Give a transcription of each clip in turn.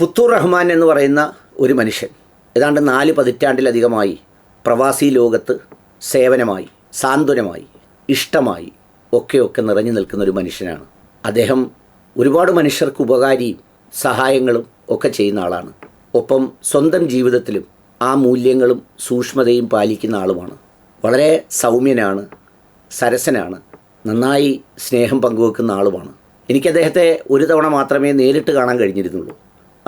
പുത്തൂർ റഹ്മാൻ എന്ന് പറയുന്ന ഒരു മനുഷ്യൻ. ഏതാണ്ട് നാല് പതിറ്റാണ്ടിലധികമായി പ്രവാസി ലോകത്ത് സേവനമായി സാന്ത്വനമായി ഇഷ്ടമായി ഒക്കെയൊക്കെ ഒക്കെ നിറഞ്ഞു നിൽക്കുന്ന ഒരു മനുഷ്യനാണ്. അദ്ദേഹം ഒരുപാട് മനുഷ്യർക്ക് ഉപകാരിയും സഹായങ്ങളും ഒക്കെ ചെയ്യുന്ന ആളാണ്. ഒപ്പം സ്വന്തം ജീവിതത്തിലും ആ മൂല്യങ്ങളും സൂക്ഷ്മതയും പാലിക്കുന്ന ആളുമാണ്. വളരെ സൗമ്യനാണ് സരസനാണ് നന്നായി സ്നേഹം പങ്കുവെക്കുന്ന ആളുമാണ്. എനിക്ക് അദ്ദേഹത്തെ ഒരു തവണ മാത്രമേ നേരിട്ട് കാണാൻ കഴിഞ്ഞിരുന്നുള്ളൂ.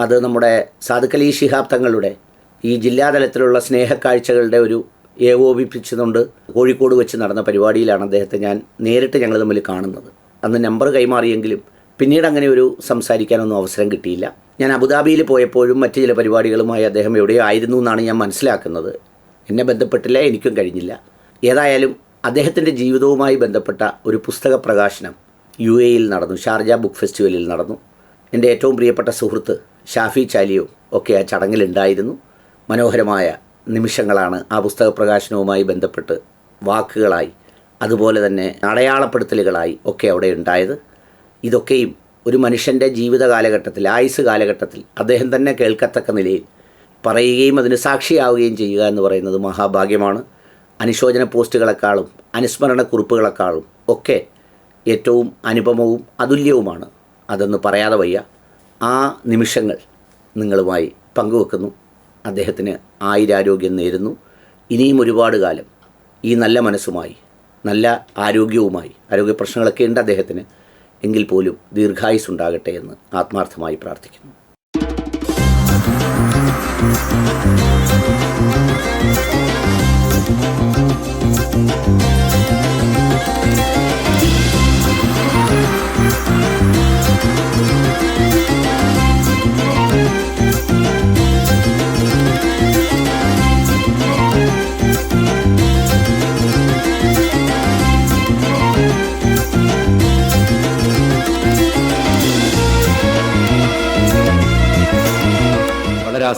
അത് നമ്മുടെ സാധുക്കലി ശിഹാബ് തങ്ങളുടെ ഈ ജില്ലാതലത്തിലുള്ള സ്നേഹക്കാഴ്ചകളുടെ ഒരു ഏകോപിപ്പിച്ചുകൊണ്ട് കോഴിക്കോട് വെച്ച് നടന്ന പരിപാടിയിലാണ് അദ്ദേഹത്തെ ഞാൻ നേരിട്ട് ഞങ്ങൾ തമ്മിൽ കാണുന്നത്. അന്ന് നമ്പർ കൈമാറിയെങ്കിലും പിന്നീട് അങ്ങനെ ഒരു സംസാരിക്കാനൊന്നും അവസരം കിട്ടിയില്ല. ഞാൻ അബുദാബിയിൽ പോയപ്പോഴും മറ്റ് ചില പരിപാടികളുമായി അദ്ദേഹം എവിടെയോ ആയിരുന്നു എന്നാണ് ഞാൻ മനസ്സിലാക്കുന്നത്. എന്നെ ബന്ധപ്പെട്ടില്ല എനിക്കും കഴിഞ്ഞില്ല. ഏതായാലും അദ്ദേഹത്തിന്റെ ജീവിതവുമായി ബന്ധപ്പെട്ട ഒരു പുസ്തക പ്രകാശനം യു എയിൽ നടന്നു ഷാർജ ബുക്ക് ഫെസ്റ്റിവലിൽ നടന്നു. എന്റെ ഏറ്റവും പ്രിയപ്പെട്ട സുഹൃത്ത് ഷാഫി ചാലിയോ ഒക്കെ ആ ചടങ്ങിലുണ്ടായിരുന്നു. മനോഹരമായ നിമിഷങ്ങളാണ് ആ പുസ്തക പ്രകാശനവുമായി ബന്ധപ്പെട്ട് വാക്കുകളായി അതുപോലെ തന്നെ അടയാളപ്പെടുത്തലുകളായി ഒക്കെ അവിടെ ഉണ്ടായത്. ഇതൊക്കെയും ഒരു മനുഷ്യന്റെ ജീവിത കാലഘട്ടത്തിൽ ആയുസ് കാലഘട്ടത്തിൽ അദ്ദേഹം തന്നെ കേൾക്കത്തക്ക നിലയിൽ പറയുകയും അതിന് സാക്ഷിയാവുകയും ചെയ്യുക എന്ന് പറയുന്നത് മഹാഭാഗ്യമാണ്. അനുശോചന പോസ്റ്റുകളെക്കാളും അനുസ്മരണ കുറിപ്പുകളെക്കാളും ഒക്കെ ഏറ്റവും അനുപമവും അതുല്യവുമാണ്. അതെന്ന് പറയാതെ വയ്യ. ആ നിമിഷങ്ങൾ നിങ്ങളുമായി പങ്കുവെക്കുന്നു. അദ്ദേഹത്തിന് ആയിരാരോഗ്യം നേരുന്നു. ഇനിയും ഒരുപാട് കാലം ഈ നല്ല മനസ്സുമായി നല്ല ആരോഗ്യവുമായി ആരോഗ്യ പ്രശ്നങ്ങളൊക്കെ ഉണ്ട് അദ്ദേഹത്തിന്. എങ്കിൽ പോലും ദീർഘായുസ് ഉണ്ടാകട്ടെ എന്ന് ആത്മാർത്ഥമായി പ്രാർത്ഥിക്കുന്നു.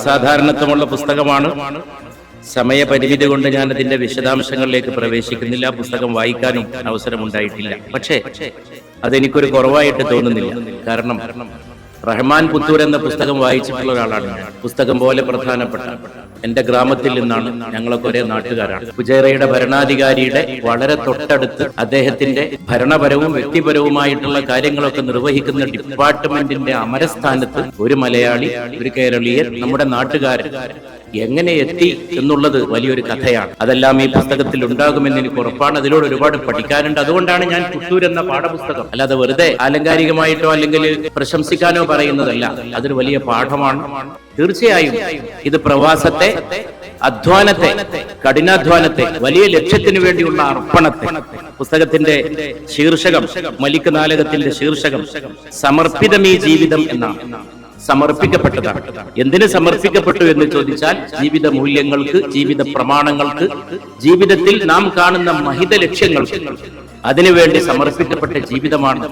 അസാധാരണത്വമുള്ള പുസ്തകമാണ്. സമയപരിമിതി കൊണ്ട് ഞാൻ അതിന്റെ വിശദാംശങ്ങളിലേക്ക് പ്രവേശിക്കുന്നില്ല. പുസ്തകം വായിക്കാനും അവസരമുണ്ടായിട്ടില്ല. പക്ഷേ അതെനിക്കൊരു കുറവായിട്ട് തോന്നുന്നില്ല. കാരണം റഹ്മാൻ പുത്തൂർ എന്ന പുസ്തകം വായിച്ചിട്ടുള്ള ഒരാളാണ് പുസ്തകം പോലെ പ്രധാനപ്പെട്ട എന്റെ ഗ്രാമത്തിൽ നിന്നാണ് ഞങ്ങളൊക്കെ ഒരേ നാട്ടുകാരാണ്. പുജേറയുടെ ഭരണാധികാരിയുടെ വളരെ തൊട്ടടുത്ത് അദ്ദേഹത്തിന്റെ ഭരണപരവും വ്യക്തിപരവുമായിട്ടുള്ള കാര്യങ്ങളൊക്കെ നിർവഹിക്കുന്ന ഡിപ്പാർട്ട്മെന്റിന്റെ അമരസ്ഥാനത്ത് ഒരു മലയാളി ഒരു കേരളീയൻ നമ്മുടെ നാട്ടുകാരൻ. എങ്ങനെ എത്തി എന്നുള്ളത് വലിയൊരു കഥയാണ്. അതെല്ലാം ഈ പുസ്തകത്തിൽ ഉണ്ടാകുമെന്ന് എനിക്ക് ഉറപ്പാണ്. അതിലൂടെ ഒരുപാട് പഠിക്കാനുണ്ട്. അതുകൊണ്ടാണ് ഞാൻ പുത്തൂർ എന്ന പാഠപുസ്തകം അല്ലാതെ വെറുതെ ആലങ്കാരികമായിട്ടോ അല്ലെങ്കിൽ പ്രശംസിക്കാനോ പറയുന്നതല്ല. അതൊരു വലിയ പാഠമാണ്. തീർച്ചയായും ഇത് പ്രവാസത്തെ അധ്വാനത്തെ കഠിനാധ്വാനത്തെ വലിയ ലക്ഷ്യത്തിന് വേണ്ടിയുള്ള അർപ്പണത്തെ പുസ്തകത്തിന്റെ ശീർഷകം മലിക് നാലകത്തിന്റെ ശീർഷകം സമർപ്പിതമീ ജീവിതം എന്നാണ്. സമർപ്പിക്കപ്പെട്ടതാണ്. എന്തിന് സമർപ്പിക്കപ്പെട്ടു എന്ന് ചോദിച്ചാൽ ജീവിത മൂല്യങ്ങൾക്ക് ജീവിത പ്രമാണങ്ങൾക്ക് ജീവിതത്തിൽ നാം കാണുന്ന മഹിത ലക്ഷ്യങ്ങൾക്ക്. അതിനുവേണ്ടി സമർപ്പിക്കപ്പെട്ട ജീവിതമാണ്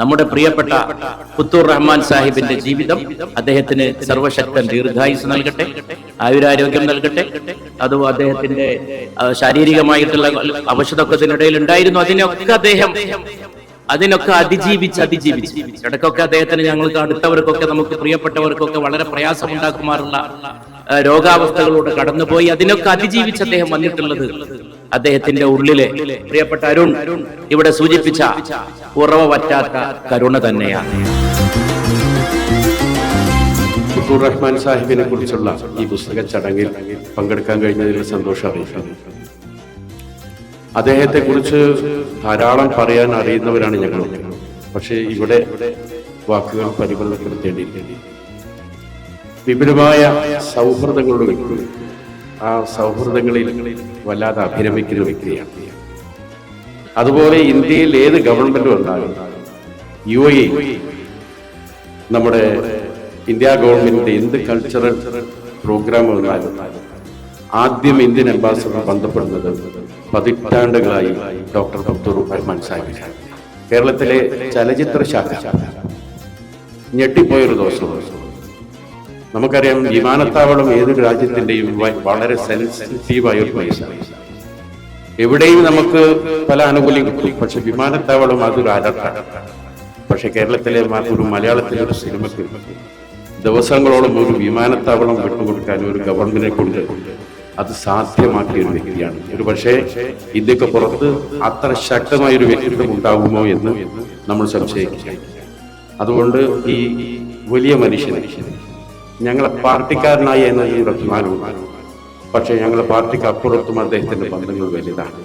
നമ്മുടെ പ്രിയപ്പെട്ട പുത്തൂർ റഹ്മാൻ സാഹിബിന്റെ ജീവിതം. അദ്ദേഹത്തിന് സർവശക്തൻ ദീർഘായുസ് നൽകട്ടെ ആയുരാരോഗ്യം നൽകട്ടെ. അതും അദ്ദേഹത്തിന്റെ ശാരീരികമായിട്ടുള്ള അവശതൊക്കത്തിനിടയിൽ ഉണ്ടായിരുന്നു. അതിനൊക്കെ അദ്ദേഹം അതിനൊക്കെ അതിജീവിച്ച് അതിജീവിച്ച് ഇടയ്ക്കൊക്കെ അദ്ദേഹത്തിന് ഞങ്ങൾക്ക് അടുത്തവർക്കൊക്കെ നമുക്ക് പ്രിയപ്പെട്ടവർക്കൊക്കെ വളരെ പ്രയാസം ഉണ്ടാക്കുമാറുള്ള രോഗാവസ്ഥകളോട് കടന്നുപോയി. അതിനൊക്കെ അതിജീവിച്ച് അദ്ദേഹം വന്നിട്ടുള്ളത് അദ്ദേഹത്തിന്റെ ഉള്ളിലെ പ്രിയപ്പെട്ട അരുൺ ഇവിടെ സൂചിപ്പിച്ച ഉറവ പറ്റാത്ത കരുണ തന്നെയാണ്. റഹ്മാൻ സാഹിബിനെ കുറിച്ചുള്ള ഈ പുസ്തക ചടങ്ങിൽ പങ്കെടുക്കാൻ കഴിഞ്ഞതിൽ സന്തോഷം അറിയിക്കുന്നു. അദ്ദേഹത്തെ കുറിച്ച് ധാരാളം പറയാൻ അറിയുന്നവരാണ് ഞങ്ങൾ. പക്ഷേ ഇവിടെ വാക്കുകൾ പരിമിതപ്പെടുത്തേണ്ടിയിരിക്കുന്നു. വിപുലമായ സൗഹൃദങ്ങളുടെ വ്യക്തി. ആ സൗഹൃദങ്ങളിൽ വല്ലാതെ അഭിരമിക്കുന്ന വ്യക്തിയാണ്. അതുപോലെ ഇന്ത്യയിൽ ഏത് ഗവൺമെന്റും ഉണ്ടാകും. യു എ നമ്മുടെ ഇന്ത്യ ഗവൺമെന്റിന്റെ എന്ത് കൾച്ചറൽ പ്രോഗ്രാം വന്നാലും ആദ്യം ഇന്ത്യൻ അംബാസഡർ ബന്ധപ്പെടുന്നത് പതിറ്റാണ്ടുകളായി ഡോക്ടർ അബ്ദുൾ റഹ്മാൻ സാഹിബ്. കേരളത്തിലെ ചലച്ചിത്ര ശാഖ. ഞെട്ടിപ്പോയൊരു ദിവസം. നമുക്കറിയാം വിമാനത്താവളം ഏത് രാജ്യത്തിന്റെയും വ- വളരെ സെൻസിറ്റീവായ ഒരു പ്ലേസ് എവിടെയും നമുക്ക് പല ആനുകൂല്യം കിട്ടും. പക്ഷെ വിമാനത്താവളം അതൊരു അലർട്ടാണ് പക്ഷെ കേരളത്തിലെ ഒരു മലയാളത്തിലെ ഒരു സിനിമയ്ക്ക് ദിവസങ്ങളോളം ഒരു വിമാനത്താവളം വിട്ടുകൊടുക്കാൻ ഒരു ഗവൺമെന്റിനെ കൊണ്ട് അത് സാധ്യമാക്കിയ ഒരു വ്യക്തിയാണ്. ഒരു പക്ഷേ ഇന്ത്യയ്ക്ക് പുറത്ത് അത്ര ശക്തമായ ഒരു വ്യക്തിത്വം ഉണ്ടാകുമോ എന്ന് നമ്മൾ സംശയിക്കുക അതുകൊണ്ട് ഈ വലിയ മനുഷ്യൻ ഞങ്ങളെ പാർട്ടിക്കാരനായി ഒരു അഭിമാനവും പക്ഷേ ഞങ്ങളെ പാർട്ടിക്ക് അപ്പുറത്തും അദ്ദേഹത്തിന്റെ ബന്ധങ്ങൾ വലുതാണ്.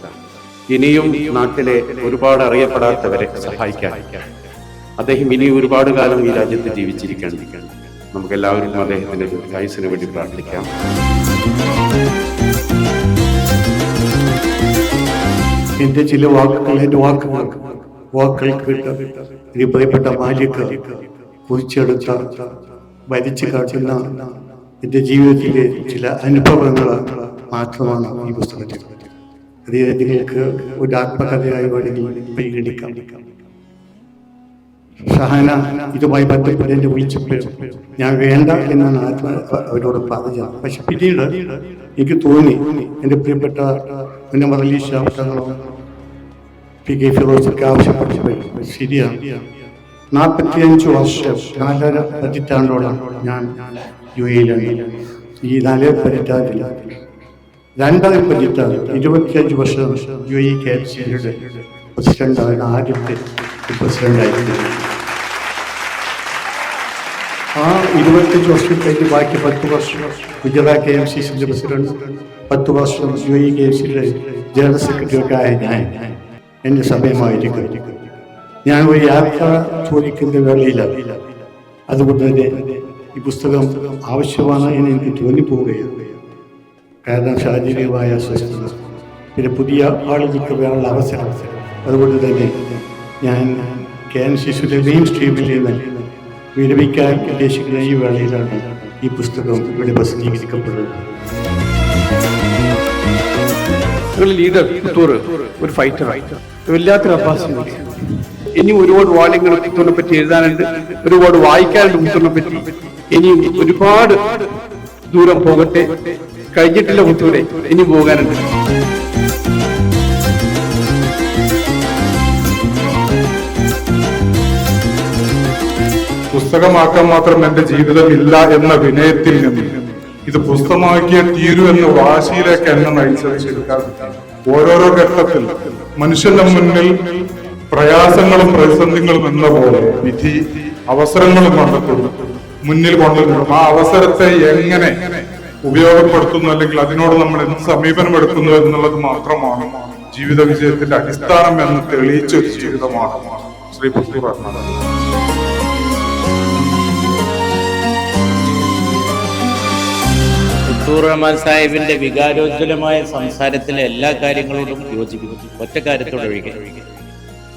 ഇനിയും നാട്ടിലെ ഒരുപാട് അറിയപ്പെടാത്തവരെ സഹായിക്കാൻ അദ്ദേഹം ഇനി ഒരുപാട് കാലം ഈ രാജ്യത്ത് ജീവിച്ചിരിക്കാൻ. നമുക്ക് അദ്ദേഹത്തിന്റെ ദീർഘായുസിന് വേണ്ടി പ്രാർത്ഥിക്കാം. എന്റെ ചില വാക്കുകൾ എന്റെ വാക്കുകൾ വാക്കുകൾ കേട്ട് എനിക്ക് പ്രിയപ്പെട്ട മാലിക്ക് കുറിച്ചെടുത്ത വരിച്ചു കാട്ടുന്ന എന്റെ ജീവിതത്തിലെ ചില അനുഭവങ്ങൾ മാത്രമാണ് ഈ പുസ്തകത്തിൽ. അത് നിങ്ങൾക്ക് ഒരു ആത്മകഥയായി വേണമെങ്കിൽ പരിഗണിക്കാം ഷഹാന ഇതുമായി ബന്ധപ്പെട്ട് എന്നെ വിളിച്ചപ്പോൾ ഞാൻ വേണ്ട എന്നാണ് ആത്മ അവരോട് പറഞ്ഞത്. പക്ഷെ പിന്നീട് എനിക്ക് തോന്നി എന്റെ പ്രിയപ്പെട്ട പിന്നെ അലി ശാസ്ത്രങ്ങളോ പി കെ ഫിറോസൊക്കെ ആവശ്യപ്പെട്ടപ്പോൾ ശരിയാണ്. നാൽപ്പത്തിയഞ്ച് വർഷം നാലര പതിറ്റാണ്ടോളം ഞാൻ യു എയിലാണ് ഈ നാലര പതിറ്റാണ്ടിൽ രണ്ടര പതിറ്റാണ്ട് ഇരുപത്തിയഞ്ച് വർഷം യു എ കെ സിയുടെ പ്രസിഡന്റാണ് ആദ്യത്തെ പ്രസിഡന്റായിരുന്നത് ആ ഇരുപത്തഞ്ച് വർഷം കഴിഞ്ഞ് ബാക്കി പത്ത് വർഷം ഗുജറാത്ത് കെ എം സി സിന്റെ പ്രസിഡന്റ് പത്ത് വർഷം യു ഇ കെ എം സിയുടെ ജനറൽ സെക്രട്ടറി ഒക്കെ ആയ ഞാൻ. എന്റെ സമയമായിരിക്കും. ഞാൻ ഒരു യാത്ര ചോദിക്കുന്ന വേളയില്ല അതുകൊണ്ട് തന്നെ ഈ പുസ്തകം ആവശ്യമാണ് എന്ന് എനിക്ക് തോന്നിപ്പോവുകയാണ്. കാരണം ശാരീരികമായ അസ്വസ്ഥത പിന്നെ പുതിയ ആളുകൾക്ക് വേറെയുള്ള അവസരം അതുകൊണ്ട് തന്നെ ഞാൻ കെ എൻ മെയിൻ സ്ട്രീമിൽ നിന്ന് വിരമിക്കാൻ ഉദ്ദേശിക്കുന്ന ഈ വേളയിലാണ് ഈ പുസ്തകം ഇവിടെ പ്രസിദ്ധീകരിക്കപ്പെടുന്നത്. ഒരു ലീഡർ പുത്തൂർ ഒരു ഫൈറ്റർ വല്ലാത്തൊരു ഇനി ഒരുപാട് വാല്യങ്ങൾ പുത്തൂരിനെ പറ്റി എഴുതാനുണ്ട് ഒരുപാട് വായിക്കാനുണ്ട് പുത്തൂരിനെ പറ്റി. ഇനിയും ഒരുപാട് ദൂരം പോകട്ടെ. കഴിഞ്ഞിട്ടില്ല പുത്തൂരെ ഇനി പോകാനുണ്ട്. പുസ്തകമാക്കാൻ മാത്രം എന്റെ ജീവിതം ഇല്ല എന്ന വിനയത്തിൽ നിന്ന് ഇത് പുസ്തകമാക്കിയ തീരു എന്ന വാശിയിലേക്ക് എന്നെ നയിച്ചത് ഓരോരോ ഘട്ടത്തിൽ മനുഷ്യന്റെ മുന്നിൽ പ്രയാസങ്ങളും പ്രതിസന്ധികളും എന്ന പോലെ വിധി അവസരങ്ങളും കണ്ടെത്തുന്നു മുന്നിൽ കൊണ്ടുവരുന്നു. ആ അവസരത്തെ എങ്ങനെ ഉപയോഗപ്പെടുത്തുന്നു അല്ലെങ്കിൽ അതിനോട് നമ്മൾ എന്ത് സമീപനം എടുക്കുന്നു എന്നുള്ളത് മാത്രമാണ് ജീവിത വിജയത്തിന്റെ അടിസ്ഥാനം എന്ന് തെളിയിച്ച ഒരു ജീവിതമാണ്. ശ്രീ റഹ്മാൻ പുത്തൂർ റഹ്മാൻ സാഹിബിന്റെ വികാരോജ്വലമായ സംസാരത്തിലെ എല്ലാ കാര്യങ്ങളോടും യോജിക്കുന്നു. ഒഴികെ.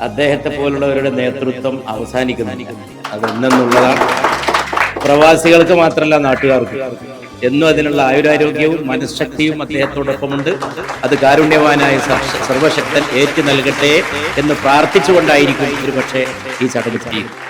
അദ്ദേഹത്തെ പോലുള്ളവരുടെ നേതൃത്വം അവസാനിക്കുന്നു അത് എന്നെന്നുള്ളതാണ് പ്രവാസികൾക്ക് മാത്രമല്ല നാട്ടുകാർക്ക്. എന്നും അതിനുള്ള ആയുരാരോഗ്യവും മനഃശക്തിയും അദ്ദേഹത്തോടൊപ്പമുണ്ട്. അത് കാരുണ്യവാനായ സർവ- സർവശക്തൻ ഏറ്റു നൽകട്ടെ എന്ന് പ്രാർത്ഥിച്ചുകൊണ്ടായിരിക്കും ഒരു പക്ഷേ ഈ ചടങ്ങ് ചെയ്യുന്നത്